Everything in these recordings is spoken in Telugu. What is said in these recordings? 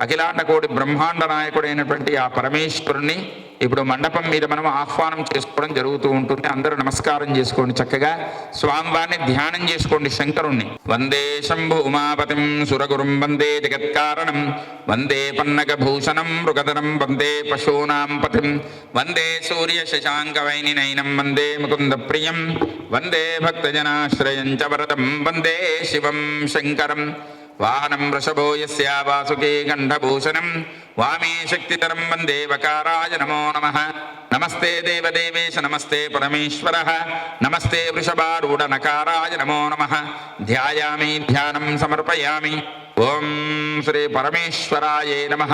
అఖిలాండకోడి బ్రహ్మాండ నాయకుడైనటువంటి ఆ పరమేశ్వరుణ్ణి ఇప్పుడు మండపం మీద మనం ఆహ్వానం చేసుకోవడం జరుగుతూ ఉంటుంది. అందరూ నమస్కారం చేసుకోండి చక్కగా. స్వామివారిని ధ్యానం చేసుకోండి శంకరుణ్ణి. వందే శంభు ఉమాపతిం సురగురుం వందే జగత్కారణం. వందే పన్నగ భూషణం మృగధనం వందే పశూనాం పతిం. వందే సూర్య శశాంకవైని నైనం వందే ముకుంద ప్రియం వందే భక్తజనాశ్రయం చ వరదం. వందే శివం శంకరం. వానం వృషభో యస్యా వాసుకే వామే శక్తితరం వందే వకారాయ నమో నమ నమస్తే దేవదేవేశ నమస్తే పరమేశ్వర నమస్తే వృషభారూఢనకారాయ నమో నమ ధ్యాయామి ధ్యానం సమర్పయామి ఓం శ్రీ పరమేశ్వరాయే నమ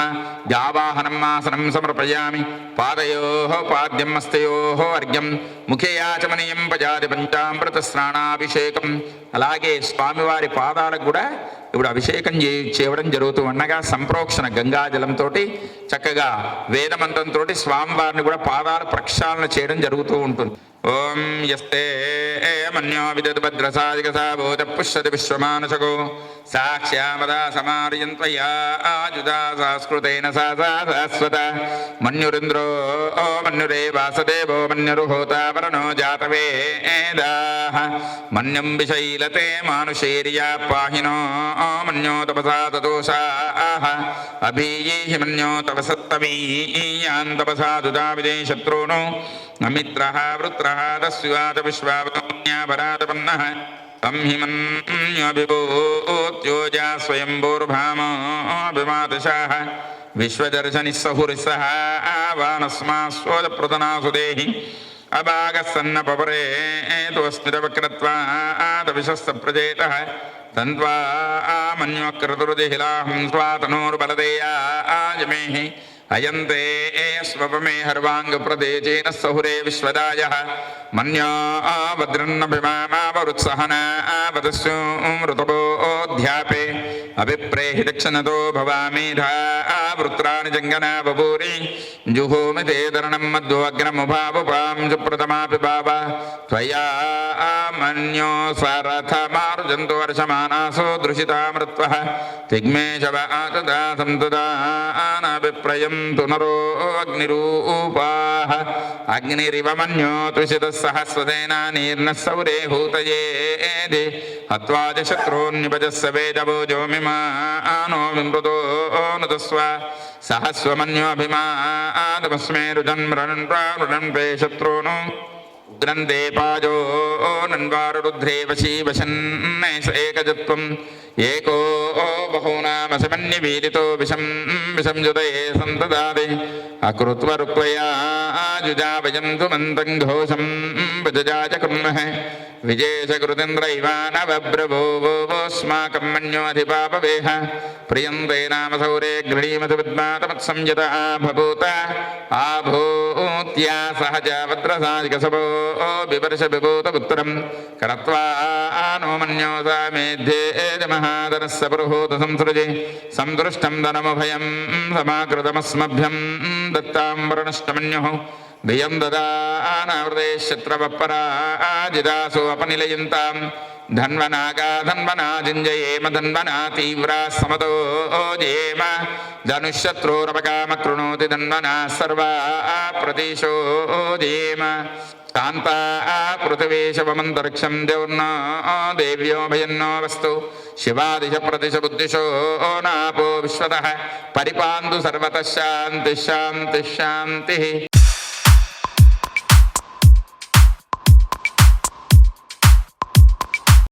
జావాహనం ఆసనం సమర్పయామి పాదయో పాద్యం హస్తయో అర్ఘ్యం ముఖే యాచమనీయం పజాది పంచామృత స్నానాభిషేకం అలాగే స్వామివారి పాదాలకు కూడా ఇప్పుడు అభిషేకం చే చేయడం జరుగుతూ ఉండగా సంప్రోక్షణ గంగాజలంతో చక్కగా వేదమంత్రంతో స్వామివారిని కూడా పాదాల ప్రక్షాళన చేయడం జరుగుతూ ఉంటుంది. ఓం యస్తే మన్యో విదత్ భద్రసాదికసా బోధ పుష్యతి విశ్వమానసగో సాక్ష్యామదా సమార్యంత్వయా ఆజుదా సాస్కృతేన సా సా మన్యురింద్రో ఓ మన్యురే వాసదేవో మన్యురుహోతావరణో జాతవేదాః మన్యం విశైలతే మానుషేర్యా పాహినో ఓ మన్యో తపసా తదోషాః అభీయేహి మన్యో తపసత్తమీయాన్ తపసా దుదావిదే శత్రూను అమిత్రः వృత్రः తస్వాత విశ్వావతన్యాపరాతపన్నः अं तं हिमन्यभिभूत्योजा स्वयम्भूर्भामाभिमादशाः विश्वदर्शनिः सहुरिसः तन्त्वा आमन्योक्रतुरुदिहिलाहं स्वातनोर्बलदेया आजमेहि అయంతే స్వపమే హర్వాంగప్రదేచేన సహురే విశ్వదాయ మన్యో భద్రన్నభిమామావరుత్సహన వదస్యూమృతపోధ్యాపే అభిప్రేహి దక్షిణతో భవామేధా వృత్రాని జంగనా బభూరి జుహోమి తే ధరణం మధ్వగ్రముభావుపాం సుప్రతమాపి బాబా త్వయా మన్యో స్వరథమారుజంతు వర్షమానాసో దృశితామృత్వ తిగ్మేశవ ఆతదా సంతదానాభిప్రయం తునరో అగ్నిరూపాః అగ్నిరివ మన్యో తుషిత సహస్రసేనా నీర్న సౌరే హూతయేది హత్వా చ శత్రూన్నిపజస్స వేదభోజోమిమానో విమృతో నుతస్వ సహస్వమన్యోభిమాదమస్మే రుదన్ మృణన్ ప్రాణుడన్ పే శత్రూను ग्रन्थे पाजो नन्वारुरुध्रे वशी वशन् एकजत्वम्। एको बहूनामसमन्यवीरितो विषं विषं जुदये सन्तदादे। अकृत्वरुक्वया जुजाभयन्तु मन्दं घोषं भजजाज कुर्मः। विजेशकृतिन्द्रैवानवब्रभोवोस्माकं मन्योऽधिपापवेह। प्रियन्ते नाम सौरे गृणीमथ विद्मातमत्संयत आभूत। आभू ఆభూత్యా సహజ భద్రసాధికసభో బివర్ష విభూత పుత్రం కరత్వా నో మన్యో సామేధ్యేజ మహాదనస్స పురుహూత సంసృజి సందృష్టం ధనముభయం సమాకృతమస్మభ్యం దత్తాంబరణష్టమన్యుః ధియం దదానావృతే శత్రవపరాజిదాసు అపనిలయంతాం ధన్వనాగా ధన్వనా ధన్వనా తీవ్రా సమతో జయేమ. ధనుశత్రురపకామ ధన్వనా సర్వా ప్రదేశో జయేమ. కాంతా పృథివీశవమంతరిక్షం ద్యౌర్నో దేవ్యోభయన్నో వస్తు. శివాదిశ ప్రతిశ బుద్ధిశో నాపో విశ్వత. పరిపాంతు సర్వత శాంతి శాంతి శాంతి.